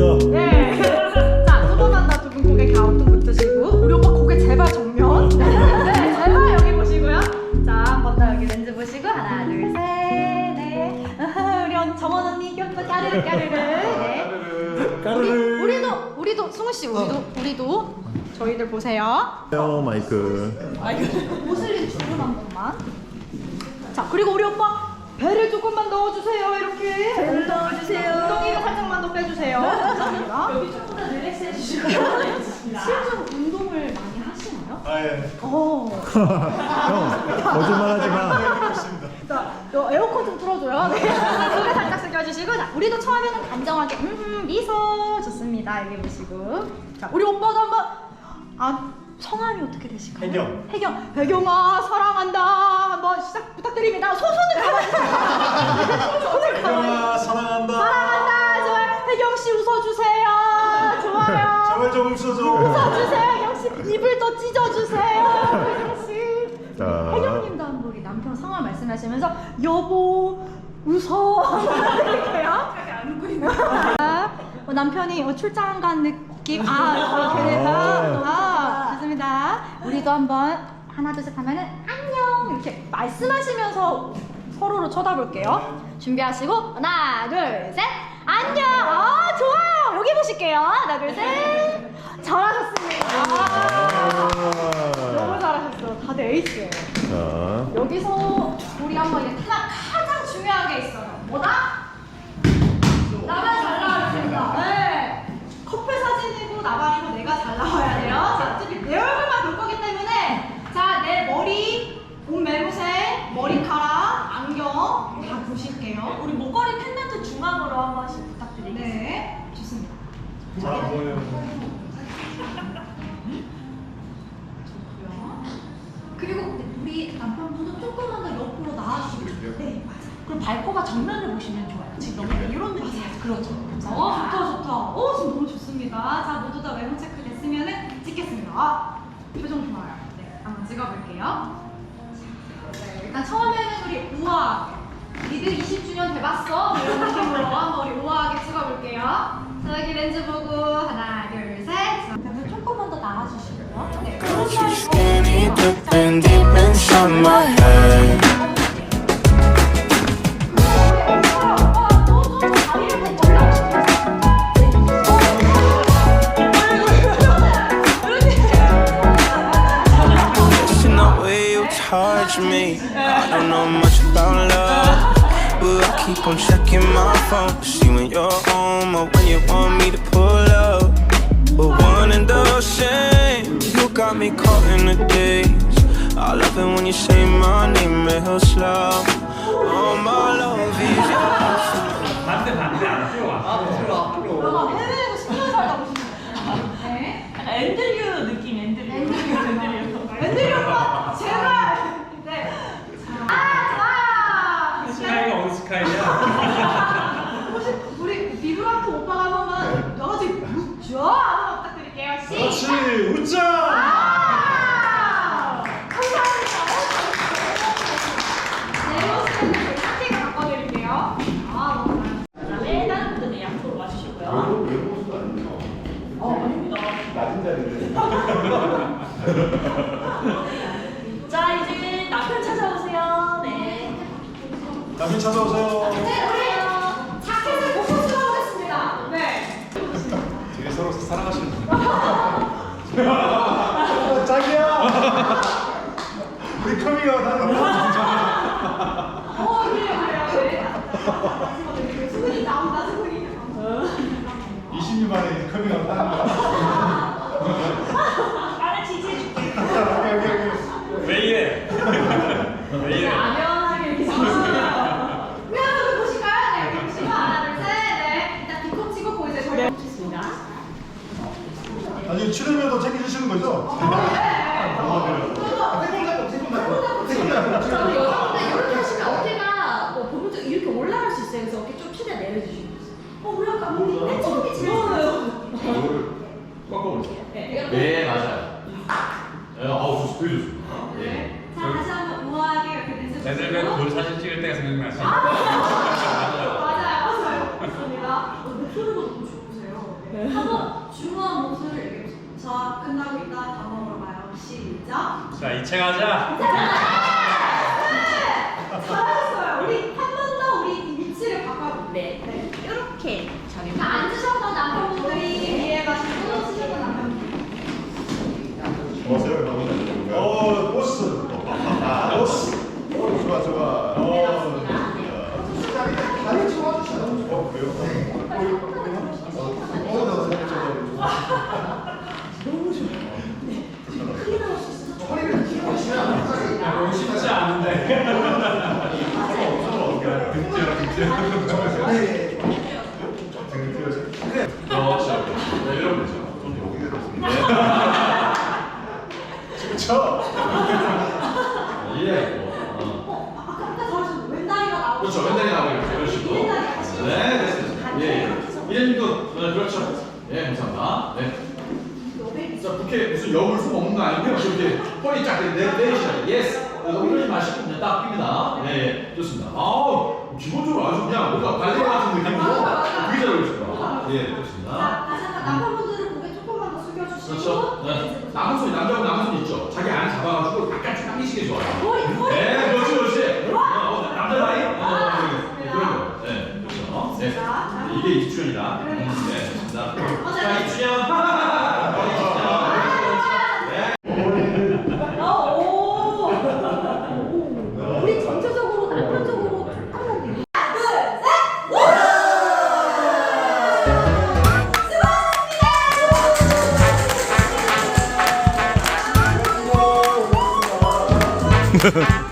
됩니다. 네. 자, 소문난다 두 분 고개 가운데 붙으시고 우리 오빠 고개 제발 정면. 네, 제발 여기 보시고요. 자, 한 번 더 여기 렌즈 보시고 하나, 둘, 셋, 넷. 으흐, 우리 정원 언니 귀엽고 까르르 까르르. 네. 까르르. 우리, 우리도 우리도 승우 씨 우리도 어. 우리도 저희들 보세요. 어, 안녕 마이크. 옷을 주문 한 번만. 자, 그리고 우리 오빠 배를 조금만 넣어주세요 이렇게. 배를 넣어주세요. 엉덩이를 살짝만 더 빼주세요. 감사합니다. 여기 조금 더 릴렉스 해주시고. 실제로 운동을 많이 하시나요? 아 예. 어. 형 거짓말하지 마. 자, 요 에어컨 좀 틀어줘요. 네. 고개 살짝 숙여주시고, 자, 우리도 처음에는 단정하게, 음, 음, 미소. 좋습니다. 여기 보시고. 자, 우리 오빠도 한번, 아, 성함이 어떻게 되실까요? 혜경. 혜경. 혜경아, 사랑한다. 한번 시작 부탁드립니다. 손, 손을 가만히 손을 가만히. 혜경아 사랑한다. 사랑한다. 좋아요. 혜경 씨 웃어주세요. 좋아요. 제발 좀 웃어줘. 웃어주세요. 혜경씨. 입을 더 찢어주세요. 혜경씨. 자. 혜경님도 한번 우리 남편 상황 말씀하시면서 여보 웃어 한번 드릴게요. 어, 남편이 어, 출장 간 느낌 아 우리도 한번 하나 둘 셋 하면은 안녕 이렇게 말씀하시면서 서로를 쳐다볼게요. 준비하시고 하나 둘 셋 안녕 아 좋아요 여기 보실게요 하나 둘 셋 잘하셨습니다. 아, 너무 잘하셨어 다들 에이스예요. 자. 여기서 우리 한번 하나 가장 중요한 게 있어요. 뭐다? 나만 잘 나와야 된다. 네. 커플 사진이고 나발이고 내가 잘 나와야 돼요. 자, 어차피 내 얼굴만 볼 거기 때문에 자, 내 머리, 옷 매무새, 머리카락, 안경 다 보실게요. 우리 목걸이 펜던트 중앙으로 한 번씩 부탁드리겠습니다. 네, 좋습니다. 자 뭐예요? 좋고요. 그리고 우리 남편분도 조금만 더 옆으로 나와주시면 네. 그럼 발코가 정면을 보시면 좋아요. 지금 너무 이런 느낌이에요. 그렇죠. 어 좋다 좋다. 어 지금 너무 좋습니다. 자 모두 다 외모 체크 됐으면은 찍겠습니다. 아, 표정 좋아요. 네 한번 찍어볼게요. 자, 네, 일단 처음에는 우리 우아하게 리드 20주년 돼봤어 뭐 이런 느낌으로 한번 우리 우아하게 찍어볼게요. 자 여기 렌즈 보고 하나 둘 셋. 자, 그러면 조금만 더 나와주시고요. 네. Dipping deep touch me. I don't know much about love, but I keep on checking my phone when you're home or when you want me to pull up. But one and the same, you got me caught in the days. I love it when you say my name real slow. 자, 이제 남편 찾아오세요. 네. 남편 찾아오세요. 네, 우리 자켓을 벗고 들어오겠습니다. 네. 되게 서로 사랑하시는 분. 어, 자기야. 우리 커밍아웃 하는 거. 어, 그래요, 그래요. 네. 수근이 나온다, 수근이. 20년 만에 커밍아웃 하는 거. 나를 지지해줄게. 여기 여기 여기. 왜 이래? 왜 이래? 안연하게 이렇게 잡으시고요. 우리 보실까요? 네, 여기 보시고 하나, 둘, 셋, 네. 일단 뒤꿈 찍고 이제 저희 네, 좋습니다. 아니 출연료도 챙겨주시는 거죠? 저는 여자분들 이렇게 하시면 어깨가 뭐 보면 좀 이렇게 올라갈 수 있어요. 그래서 어깨 좀 최대한 내려주시고. 어, 우리 아까 맨 처음에 제일 네 맞아요. 네, 아우 좋 되게 좋습니다. 네. 자, 다시 한번 우아하게 이렇게 렌즈 애들 보시고. 그 사진 찍을 때가 생각나시. 맞아요, 맞아요. 맞습니다. 어, 목소리가 너무 좋으세요. 한번 중후한 목소리를 얘기해보세요. 자, 끝나고 이따 밥 먹으러 가요. 시작. 자 이체 가자. 네! 잘하셨어요. 우리 한 번 더 우리 위치를 바꿔볼게요. 네. 네. 이렇게 좋았어요? 어, 보스. 아, 보스. 어, 좋아, 좋아. 어, 다리 좋아주시나? 쉽지 않은데. 등지야, 등지야. 등 띄워져. 그렇죠. 네, 이러면 되죠. 좀 여기가 됐습니다. 그쵸? 예. 어. 어, 아까 아까 저러셨 왼다리가 나오고. 그렇죠. 왼다리 나오고 이렇게 이런 식으로. 네, 됐습니다. 예, 예. 이현님도 네, 그렇죠. 예, 감사합니다. 네. 자, 그렇게 무슨 여울 수 없는 거 아니고요. 이렇게 허리 쫙 내, 내리시라. 예스. 이러지 마시고 그냥 딱 핍니다. 네, 예, 좋습니다. 아우, 기본적으로 아주 그냥 뭔가 발레 같은 느낌으로 맞아. 되게 잘 어울리십니다. 예, 좋습니다. 자, 다시 한번 남편분들은 고개 조금만 더 숙여주시고. 그렇죠. 네. 남은 손이 남자하고 남은 손 있죠. 자기 안에 잡아가지고 약간 쭉 당기시게 좋아요. 머리, 머리. 네, 그렇지, 그렇지. 어, 어, 남자 나이? 어, 어, 네, 그런 거. 네, 그렇죠. 네. 자, 이게 이주연이다. 음, 네, 좋습니다. 자, 이주연. 어, 오. 오. 우리 전체적으로 남편적으로 한번 하나, 둘, 셋. Ha